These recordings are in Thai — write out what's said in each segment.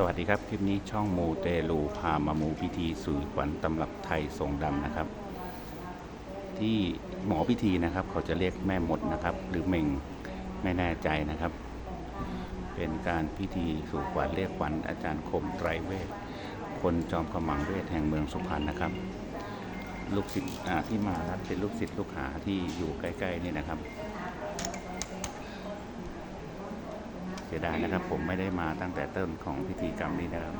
สวัสดีครับ คลิปนี้ช่องมูเตลูพามามูพิธีสื่อขวัญตำรับไทยทรงดำนะครับ ที่หมอพิธีนะครับ เขาจะเรียกแม่หมดนะครับ หรือเม่งไม่แน่ใจนะครับ เป็นการพิธีสู่ขวัญเรียกขวัญอาจารย์คมไตรเวทคนจอมขมังเวทแห่งเมืองสุพรรณนะครับ ลูกศิษย์ที่มารับเป็นลูกศิษย์ลูกหาที่อยู่ใกล้ ๆ นี่นะครับ เสียดายนะครับ ผมไม่ได้มาตั้งแต่ต้นของพิธีกรรมนี้นะครับ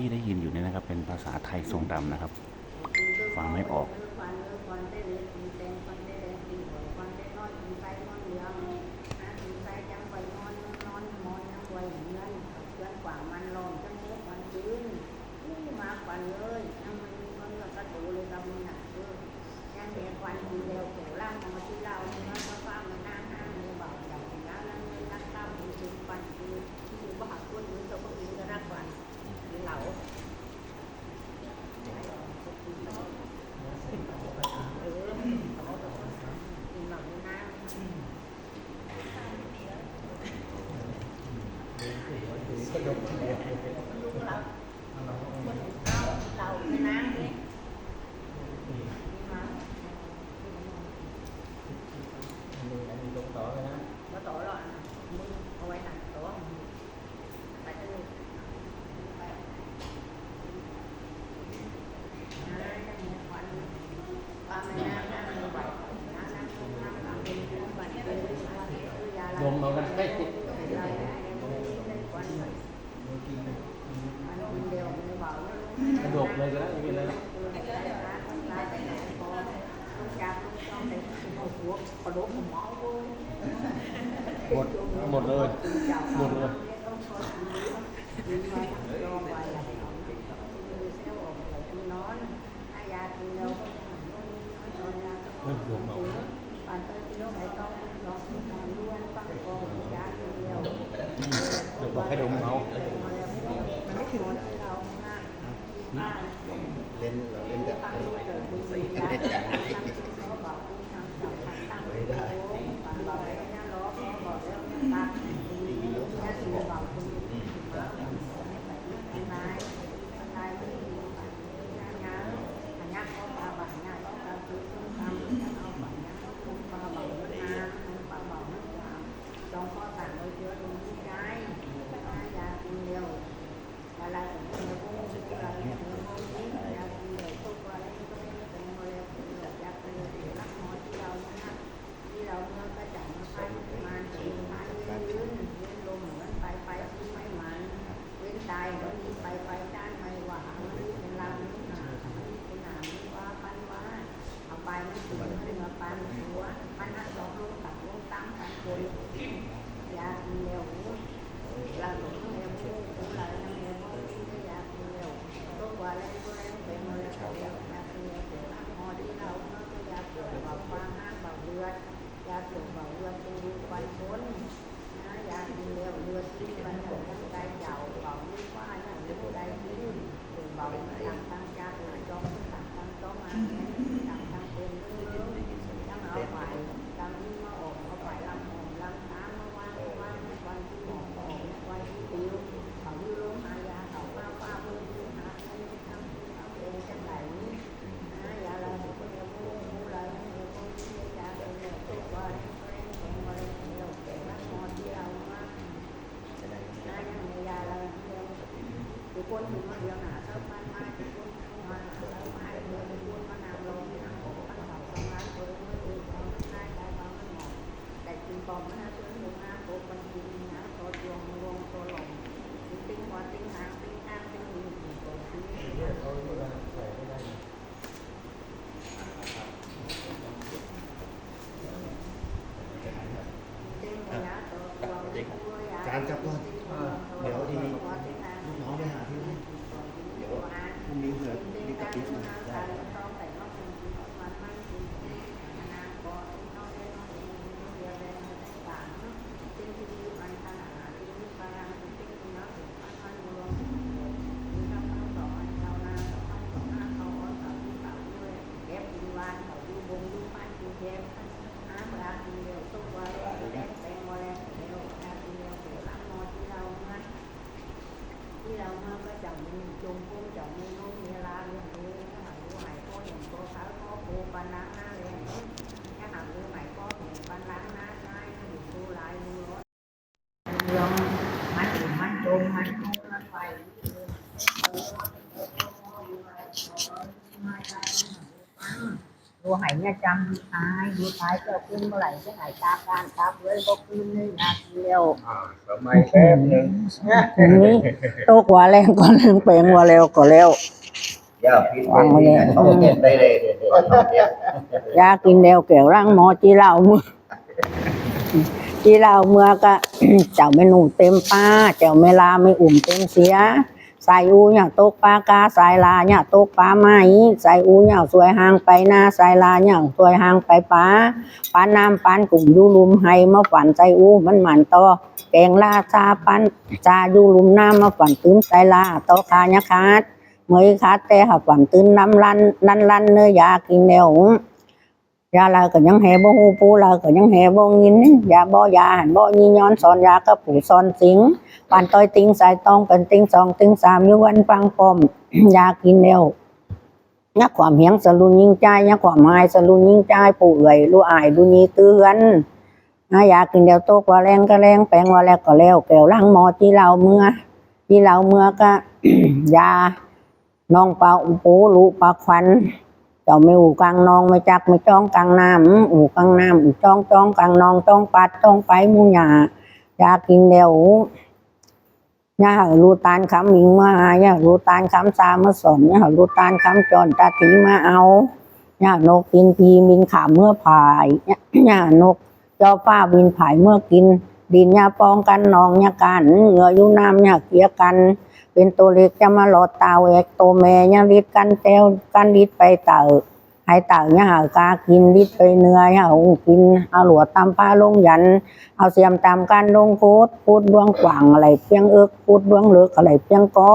ที่ได้ยินอยู่นี่นะครับ เป็นภาษาไทยทรงดำนะครับ ฟังไม่ออก หมดเลยมันหลวมเอาเดี๋ยวบอกให้ดมเอาเล่นเราเล่นแบบ จานจับก่อเดี๋ยวทีลูกน้องไปหาที่นี่เดี๋ยวพรุ่งนี้เผื่อนี่กระติบนะได้ จังมีจงพุ่งจังมีโน้มมีลาเรื่องนี้ถ้าหากรู้หมายก็อย่างโตเท้าก็โคปันนะหน้าแรงถ้าหากรู้หมายก็เห็นปันล้างหน้าง่ายถ้าหากรู้ลายรู้รถยอมมันถึงมันจมมันโน้มมันไป รู้หายเนี่ยจำดูท้ายดูท้ายก็ขึ้นเมื่อไหร่ก็หายตาการตาเลยก็ขึ้นเลยนาทีเร็วสมัยแป๊บหนึ่งทีนี้โตกว่าแรงก็แรงเปลงว่าเร็วก็เร็วอย่าพิษไปนี่นะได้เลยเดี๋ยวเดี๋ยวเดี๋ยวยากินเร็วเกี่ยวร่างหมอจีเหล่ามือจีเหล่าเมื่อก็ เจ้าเมนูเต็มป้า เจ้าเมลาไม่อุ่มเต็มเสีย ใส่อูเนี่ยตกปลากาใส่ลาเนี่ยตกปลาไหมใส่อูเนี่ยสวยหางไปหน้าใส่ลาเนี่ยสวยหางไปป้าปลานน้ำปานกลุ่มยูลุมให้มาฝันใส่อูมันหมันต่อแกงลาซาปันจายูลุมน้ำมาฝันตื้นใส่ลาต่อคาเนี่ยคาดเมื่อคาแต่หับฝันตื่นน้ำลันลันลันเนื้อยากินแนว ยาเราก็ยังแหบ่ฮู้ปูเราก็ยังแหบ่ยินยาบ่ยาหันบ่ยีย้อนสอนยาก็ผู้สอนสิงปานต้อยติงสายตองเป็นติงสองติงสามอยู่วันฟังปอมยากินแนวยักความเหียงสลุนยิงใจยักความหายสลุนยิงใจายผู้เอื่อยรู้อายดูนี้เตือนนะยากินเดียวโตกว่าแรงก็แรงแปลงว่าแล้วก็แล้วแก้วล้างหมอที่เราเมื่อที่เราเมื่อก็ยาน้องเปลาปูลูปลาควัน จ้าไม่อู่กลางนองไม่จักไม่จ้องกลางน้ำอู่กลางน้ำอู่จ้องจ้องกลางนองจ้องปัดจ้องไปมูหยาอยากกินเดียวย่ารูตานคำมิงมาหาย่ารูตานคำซามาสอนย่ารูตานคำจอนตาถีมาเอาย่านกกินพีบินขาเมื่อผายย่านกเจ้าฟ้าบินผายเมื่อกิน ดินยาปองกันนองยากันเหงื่ออยู่น้ำยาเกียกัน เป็นตัวเล็กจะมาหลอดตาแหวกตัวแม่ยังริดกันแต้วกันริดไปเต่าให้เต่าเนี่ยหากากินริดไปเนื้อเนี่ยเอากินเอาหลวดตามป้าลงยัน เอาเสียมตามการลงพูดพูดดวงกว่างอะไรเพียงเอิกพูดดวงเลือกอะไรเพียงกอ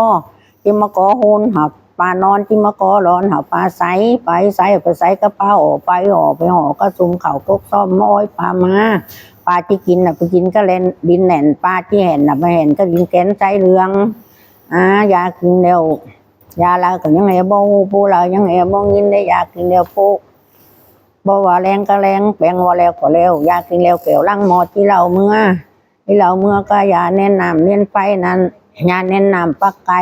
ที่มากอโหนหับปลานอนที่มากอร้อนหับปลาใสไปใสไปใสกระเป๋าออกไปออกไปห่อกระซุมเข่าตกซ่อมม้อยปลามาปลาที่กินน่ะไปกินก็เล่นดินแหน่นปลาที่เห็นน่ะไม่เห็นก็กินแกนใจเรือง อ่ายากินเร็วยาละก็ยังไงบ่ฮู้ผู้เรายังไงบ่ยินได้ยากินเร็วผู้บ่ว่าแรงก็แรงแปลงว่าแล้วก็แล้วยากินเร็วเกี่ยวลังหมอที่เราเมื่อที่เราเมื่อก็ยาแนะนำเน้นไฟนั้นยาแนะนำปักไก่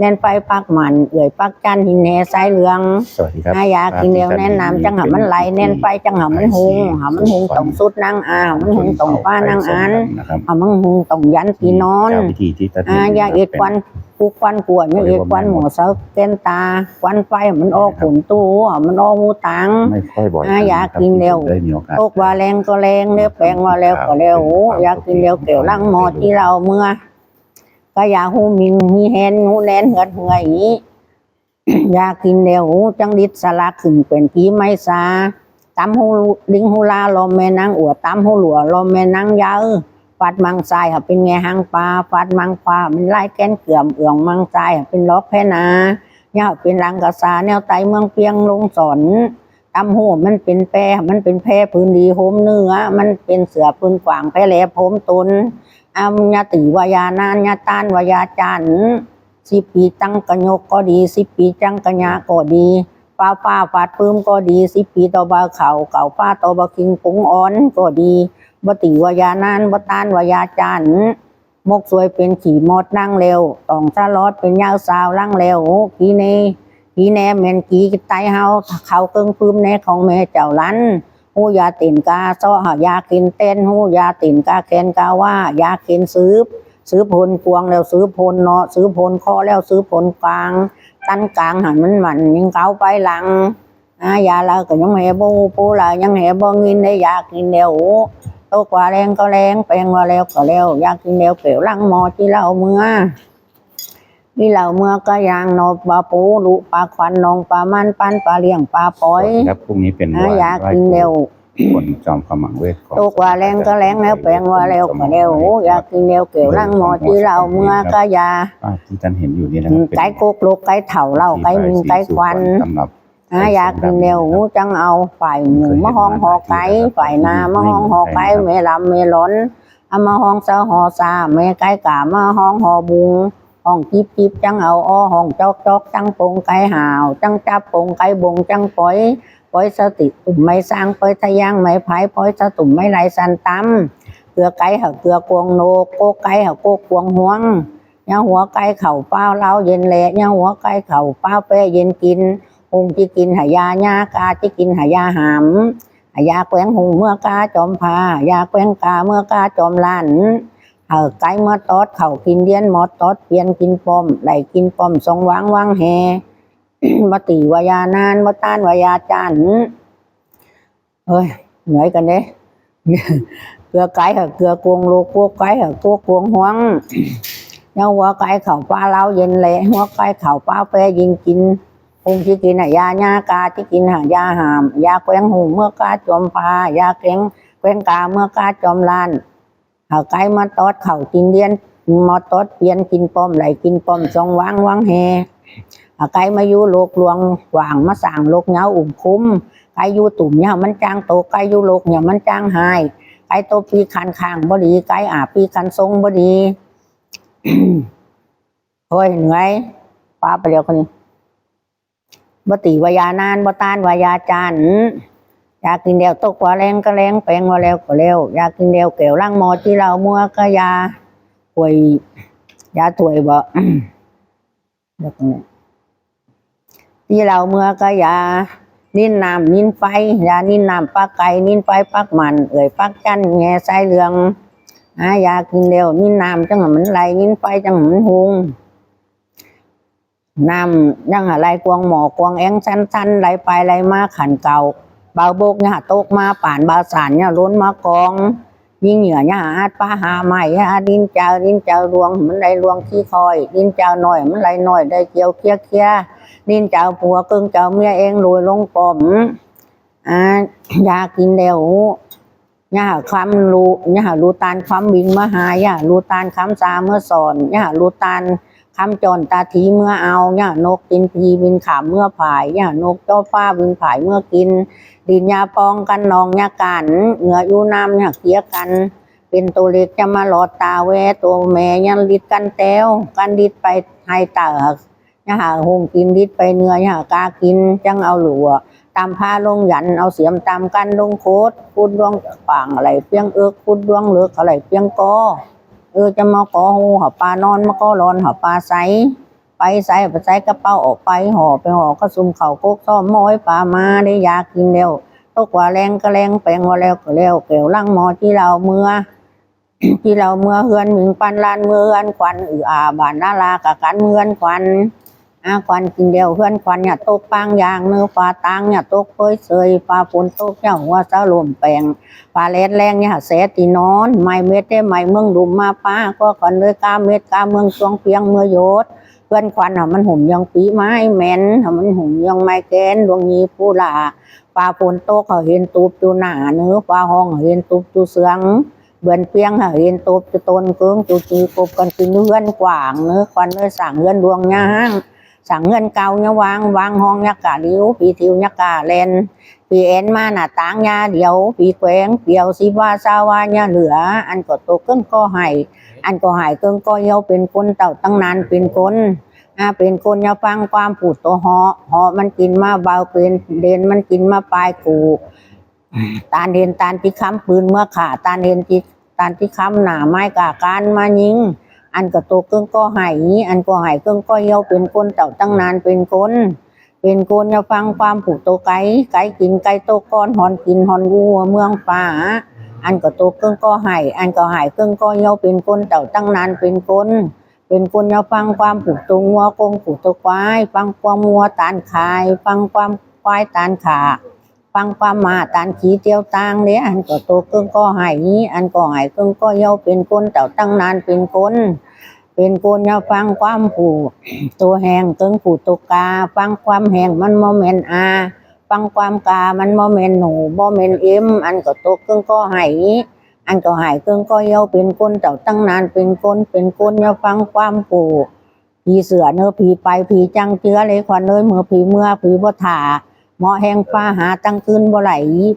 เน้นไปปักหมันเอื่อยปักจันหินแหสายเหลืองสวัสดีครับอายากินเร็วแนะนำจังหามันไหลเน้นไปจังหามันหุงหามันหุงตรงสุดนั่งอาหามันหุงตรงป้านั่งอันนะครับหามันหุงตรงยันที่นอนจากวิธีที่ตัดอ่ายาเอ็ดควันกูควันกวดเนี่ยเอ็ดควันหมูเสาเก้นตาควันไฟมันออกผลตู้มันออกหูตังไม่ค่อยบ่อยอ่าอยากกินเร็วได้มีโอกาสตกว่าแรงก็แรงเนื้อแปลงว่าแล้วก็แล้วโอ้อยากกินเร็วเกี่ยวลังหมอที่เราเมื่อ ก็อยาหูมิงมีแฮนหูแลนเหือดเหือยอีอยากินเร็วจังดิดสลาขึ้นเป็นผีไม่ซาตำหูลิงหูลาลมแม่นางอวดตำหูหลัวลมแม่นางยาเออฟัดมังทรายค่ะเป็นไงหางปลาฟัดมังปลามันไล่แก้นเกลื่อมเอื่องมังทรายค่ะเป็นล็อกแพนาเนี่ยเป็นรังกระสาแนวไตเมืองเปียงลงสอนตำหูมันเป็นแปรมันเป็นแพรพื้นดีโฮมเนื้อ มันเป็นเสือพื้นกว่างแพรแหลโฮมตุน อามญาติวายานานญาตานวายาจันสิปีจังกะโยกก็ดีสิปีจังกะยาก็ดีป้าป้าฟาดปื้มก็ดีสิปีต่อบาเข่าเก่าป้าต่อบาคิงปุงอ่อนก็ดีบติวายานานบตานวายาจันมกสวยเป็นขี่มอดนั่งเร็วตองซาลอดเป็นยาวสาวนั่งเร็วกีเนกีแนเมนกีไตเฮาเขาเกิงปื้มแน่ของแม่เจ้าลัน หูยาตินกาซ้อหายากินเต้นหูยาตินกาแคนกาว่ายากินซื้อซื้อพลกวงแล้วซื้อพลเนาะซื้อพลคอแล้วซื้อพลกลางตั้นกลางหันมันหมันยังเก้าไปหลังอายาเราก็ยังแหบ่ปูเรายังแหบ่งินได้ยากินเดียวโตกว่าแรงก็แรงแปลงว่าแล้วก็แล้วยากกินเดียวเปลวลังหมอที่เราเมื่อ ที่เราเมื่อก็ยางนบปลาปูลุปลาควันนองปลามันปันปลาเลี้ยงปลาปอยครับพรุ่งนี้เป็นอะวันอยากไหว้กินเร็วคนจอมขมังเวทของตกว่าแรงก็แรงแล้วแปลงว่าแล้วก็แล้วโอ้อยากกินเดียวเกี่ยวร่างหมอที่เราเมื่อก็อยาป้าที่ท่านเห็นอยู่นี่นะครับไก่กุกลูกไก่เถ่าเล่าไก่มิงไก่ควันสำหรับอะอยากกินเดียวโอ้จังเอาฝ่ายหมูมะฮองหอไก่ฝ่ายนามะฮองหอไก่เมลำเมล้นเอามาฮองเสาหอซาเมไก่กามาฮองหอบุง ห้องจิบจิบจังเอาอ้อห้องจอกจอกจังปงไก่ห่าวจังจับปงไก่บงจังปล่อยปอยสติตุ่มไม่สร้างปอยทะยังไม่พายปอยสตุ่มไม่ไหลสันตำเกลือไก่เหาเกลือกวงโนโกไก่เหาโกกวงห่วงย่าหัวไก่เข่าเป้าเล้าเย็นแหละย่าหัวไก่เข่าเป้าเป้เย็นกินหงจะกินหายาญากาจะกินหายาหามหายาแกว้งหงเมื่อกาจอมพายาแกว้งกาเมื่อกาจอมลัน เออไก่เมื่อตอดเข่ากินเดียนหมอดตอดเปลี่ยนกินปอมไหลกินปอมทรงวางวางแฮมาตีวายานานมาต้านวายาจันเฮ้ยเหนื่อยกันเด้เกลือไก่เหรอเกลือกวงโลกวกไก่เหรอพวกวงห่วงยังหัวไก่เข่าปลาเล้าเย็นเละหัวไก่เข่าปลาเปยิงกินคงที่กินหายาญากาที่กินหายาหาม ยาแกว้งหูเมื่อกาจอมพายาเกร็งแกว้งกาเมื่อกาจอมลาน หาไก่มาตอดเข่ากินเดียนมาตอดเปลี่ยนกินป้อมไหลกินป้อมทรงวางวางแฮหาไก่มาอยู่โลกลวงหว่างมาสั่งโลกเงาอุ่มคุ้มไก่อยู่ตุ่มเนี่ยมันจางโตไก่อยู่โลกเนี่ยมันจางหายไก่โตปีคันข้างบดีไก่อาปีคันทรงบดีโอ้ยเหนื่อยป้าไปเดียวคนนี้บตีวายานานบตานวายาจานทร์ อยากกินเดียวตกว่าแรงก็แรงแปลงว่าแล้วก็แล้วอยากกินเดียวเกี่ยวร่างหมอที่เรามัวก็ยาป่วยยาถวยบ่เดี๋ยวก่อนนะที่เราเมื่อก็ยานิ่นน้ำนิ่นไฟยานิ่นน้ำปักไก่นิ่นไฟปักมัน เอ่ยปักจันแง่ใส่เรืองหายากินเดียวนิ่นน้ำจังหวะมันไหลนิ่นไฟจังหวะมันหุงน้ำยังอะไรกวงหมอกวงแองชันชันไหลไปไหลมาขันเก่า บาโบกเนี่ยตกมาป่านบาสานเนี่ยล้นมากอง ยิ่งเหนือเนี่ยอาดป้าหาใหม่อาดินเจ้าดินเจ้ารวงมันไหลรวงที่คอย ดินเจ้าหน่อยมันไหลหน่อยได้เกี่ยวเคี้ยเคี้ยนินเจ้าผัวกึ่งเจ้าเมียเองรวยลงปอมอ่ายากินเดียวย่าคำรูย่ารูตานคำวิ่งมาหาย่ารูตานคำซาเมื่อสอนย่ารูตานคำจอนตาทีเมื่อเอาย่านกกินพีบินขามเมื่อผายย่านกเจ้าฟ้าบินผายเมื่อกิน ดินยาปองกันนองยากันเหงื่อยู่น้ำเนี่ยเคี้ยกัน เป็นตัวเล็กจะมาหลอดตาแวตัวแม่ยันลิดกันแต้วกันดิดไปให้ตาย่าหาหงกินดิดไปเนื้อยาหากากินจังเอาหลัวตามผ้าลงหยันเอาเสียมตามกันลงโคตรพูดดวงปางอะไรเปียงเอิกพูดดวงเลือกอะไรเปียงกอเออจะมาขอหูหาปลานอนมาก็ร้อนหาปลาใส ไปใส่ไปใส่กระเป๋าออกไปห่อไปห่อกระซุมเข่าโคกซ่อมม้อยปลามาได้ยากินเร็วตกว่าแรงก็แรงแปลงว่าแล้วก็แล้วเกี่ยวล่างหมอที่เราเมื่อที่เราเมื่อเฮือนมิงปันลานเมื่อเฮือนควันอืออาบานนาลากะกันเมื่อนควันอาควันกินเดียวเพื่อนควันเนี่ยตกปางยางเนื้อปลาตางเนี่ยตกเปยเสยปลาฝนตกเนี่ยหัวเสาลมแปลงปลาเลดแรงเนี่ยเสตีนอน ไม่เม็ดได้ไม่เมืองดุมมาป้าก็ก่อนเลยกาเม็ดกาเมืองจวงเพียงเมื่อโยศ เพื่อนควันอะมันหุ่มยังปีไม้แมนอะมันหุ่มยังไม้แกนดวงยีผู้ลาปลาฝนโตกเขาเห็นตูบจูหนาเนื้อปลาห้องเห็นตูบจูเสืองเบือนเปียงเห็นตูบจูตนเกิงจูจีกบกันกินเฮือนกว่างเนื้อควันเลยสั่งเฮือนดวงย่างสั่งเงินเก่าเนี่ยวางวางห้องยักกะดิ้วปีทิวยักกะเลนปีเอ็นมาหน้าต่างยาเดียวปีแขวงเปียวสิว่าซาวาเนี่ยเหลือ อันก็ตกเกินก็ให้ อันก็หายเกินก็เยาเป็นคนเต่าตั้งนานเป็นคนอ่าเป็นคนอย่าฟังความผูดตัวหาะเหาะมันกินมาเบาเป็นเดนมันกินมาปลายกูตาเห็นตาที่ค้ำปืนเมื่อขาตาเห็นที่ตาที่ค้ำหนาไม้กาการมายิง อันก็โตเกิงก็ใหายอันก็หายเกิงก็เหี่ยวเป็นคนเต่าตั้งนานเป็นคนเป็นคนอย่าฟังความผูกโตไก่ไก่กินไก่โตก้อนหอนกินหอนวัวเมืองป่า อันก็โตเกิงก็หายอันก็หายเกิงก็เหี่ยวเป็นคนเต่าตั้งนานเป็นคน เป็นคนอย่าฟังความผูกโตงัวกงผูกโตควายฟังความงัวตานขาย ฟังความควายตานขาฟังความมาตานขีเจียวตางเนี่ยอันก็โตกึ่องก็หายนี้ อันก็หายกึ่องก็เยาเป็นคนเต่าตั้งนานเป็นคนเป็นคนอย่าฟังความผู้ตัวแหงเกึ่งผู้ตกกา ฟังความแหงมันโมเมนอา ฟังความกามันโมเมนหนูโมเมนเอ็มอันก็ตกึ่งก็หายอันก็หายกึ่งก็เยาเป็นคนเต่าตั้งนานเป็นคนเป็นคนอย่าฟังความผู้ผีเสือเนื้อผีไปผีจังเจือเลยควันเลยเมื่อผีเมื่อผีบ่ถาหมอแหงฟ้าหาตั้งคืนบ่ไหล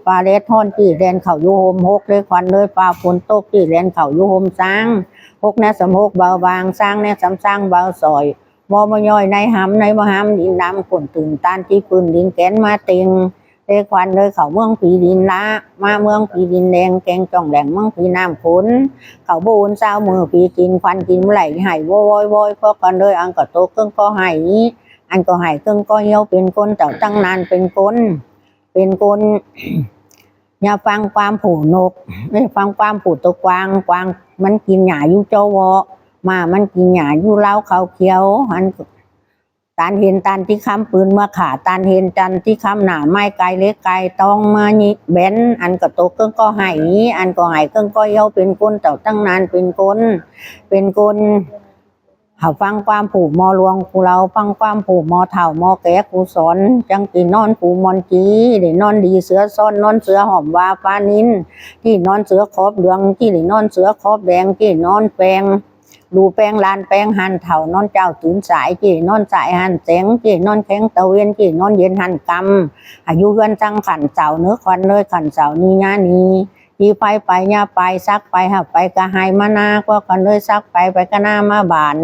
ปลาเล็ดท่อนจีแดนเข่ายุโฮมหกเลยควันเลยปลาฝนตกจีแดนเข่ายุโฮมสร้างหกแนสมหกเบาบางสร้างแนสำสร้างเบาซอย มอมย่อยในหำในมหามดินดำคนตื่นตานจีปืนดินแกนมาเต็งเลยควันเลยเขาเมืองผีดินละมาเมืองผีดินแดงแกงจ่องแดงเมืองผีน้ำขุนเขาบูนเศร้ามือปีกินควันกินเมื่อไหร่หายโวยโวยวยเพราะกันเลยอันก็โตกึ่องก็หายอันก็หายกึ่องก็เหี่ยวเป็นคนเต่าตั้งนานเป็นคนเป็นคนอย่าฟังความผูนกไม่ฟังความผูตะกวางกวางมันกินหญ้าอยู่เจ้าวอ มามันกินหญ้าอยู่เล้าเขาเขียวอันตานเห็นตันที่คำปืนมาขาตานเห็นจันที่คำหนาไม้ไกลเล็กไกลต้องมานี่เบนอันก็โตกึ่องก็หายอันก็หายกึ่องก็เหี่ยวเป็นคนเต่าตั้งนานเป็นคนเป็นคนเขาฟังความผูกมอลวงกูเราฟังความผูกมอเถ่ามอแก่กูสอนจังกีนอนผูมอนจีได้นอนดีเสือซ่อนนอนเสือหอมวาฟ้านินที่นอนเสือขอบเหลืองที่ได้นอนเสือขอบแดงที่นอนแปลง ดูแปลงลานแปลงหันเถานอนเจ้าตื่นสายที่นอนสายหันแสงที่นอนแข็งตะเวนที่นอนเย็นหันกำอายุเกินจังขันเสาเนื้อควันเลยขันเสานี้งานี้ทีไปไปย่าไปซักไปหับไปกะหายมานาก็กันเลยซักไปไปกะหน้ามาบาน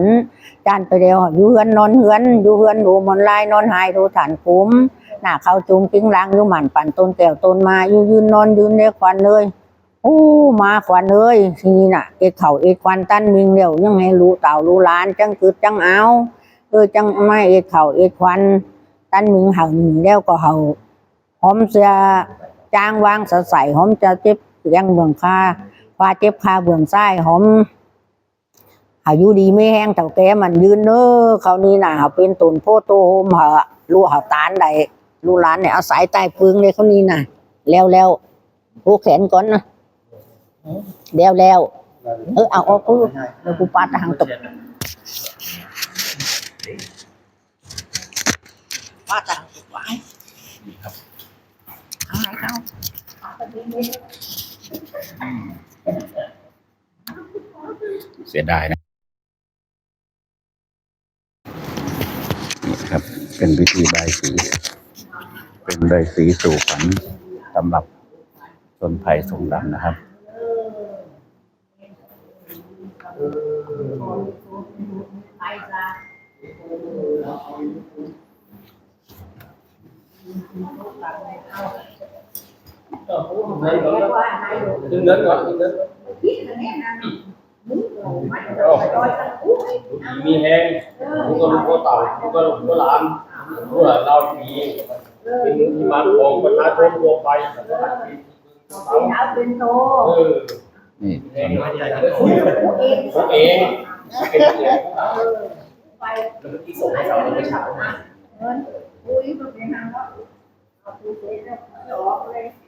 จานไปเดียวอยู่เฮือนนอนเฮือนอยู่เฮือนดูมนลายนอนหายดูฐานคุ้มหน้าเขาจุงกิ้งล้างอยู่หมันปั่นต้นแก้วต้นมาอยู่ยืนนอนยืนเรียกควันเลย อ้มาควันเลยทีนี้น่ะเอ็ดเข่าเอ็ดควันตั้นมิงเดียวยังให้รู้เต่ารู้ล้านจังกึดจังเอาเออจังไม่เอ็ดเข่าเอ็ดควันตั้นมิงเห่าหนีแล้วก็เห่าหอมเสียจ้างวางสะใสหอมจะเจ็บเลี้ยงเบืองคาว่าเจ็บคาเบืองไส้หอมอายุดีไม่แห้งเต่าแกมันยืนเนอเขานี่น่ะเขาเป็นตุนโพโตโฮมเหอะลูกเขาตานใดลูกหลานเนี่ยเอาสายใต้ปึงเลยเขานี่น่ะ แล้วแล้วผูกแขนก่อนนะ แล้วแล้วเออเอาออกกูแล้วกูปาดทางตกปาดทางตกไว้เอาให้เขาเสียดายนะนี่ครับ เป็นพิธีใบายสี เป็นใบายสีสู่ขวัญสำหรับต้นไผ่ทรงดำนะครับ ดึงเงินก่อนดึงเงินมีแหงกูก็ลูกก็เต่ากูก็ลูกก็หลานกูหลานเราผีเป็นที่มาของประชาชนทั่วไปเออนี่แหงมาใหญ่เลยผมเองเป็นเองแล้วเมื่อกี้ส่งให้เราเมื่อเช้าเดี๋ยวเอาไปกันเลยเออมีในตอนนี้เนาะมีเงินมาเงินไม่คนเลย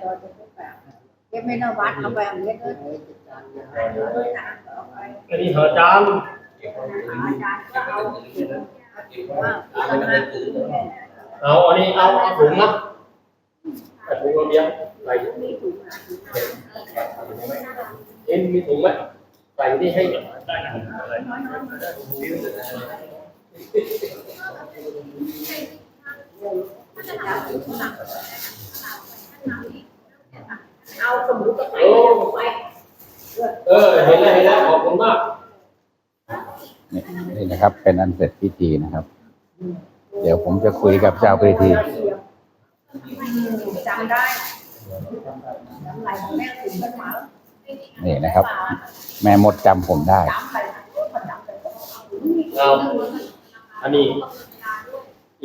จอดจะแบบเก็บไม่นวัดเอาไปเอาเงี้ยเลยเลยนะเอาไปอันนี้เหรอจานอาจารย์ก็เอาว่าเอาอันนี้เอาเอาถุงนะถุงเอาเบียร์ใส่ถุงเอ็นมีถุงไหมใส่ที่ให้ เอาสมุดไปโอ้ไปเออเห็นแล้วเห็นแล้วขอบคุณมากนี่นี่นะครับ เป็นอันเสร็จพิธีนะครับ เดี๋ยวผมจะคุยกับเจ้าพิธีจำได้จำไหลของแม่ถึงกันมานี่นะครับ แม่มดจำผมได้จำไปจำไปเอาอันนี้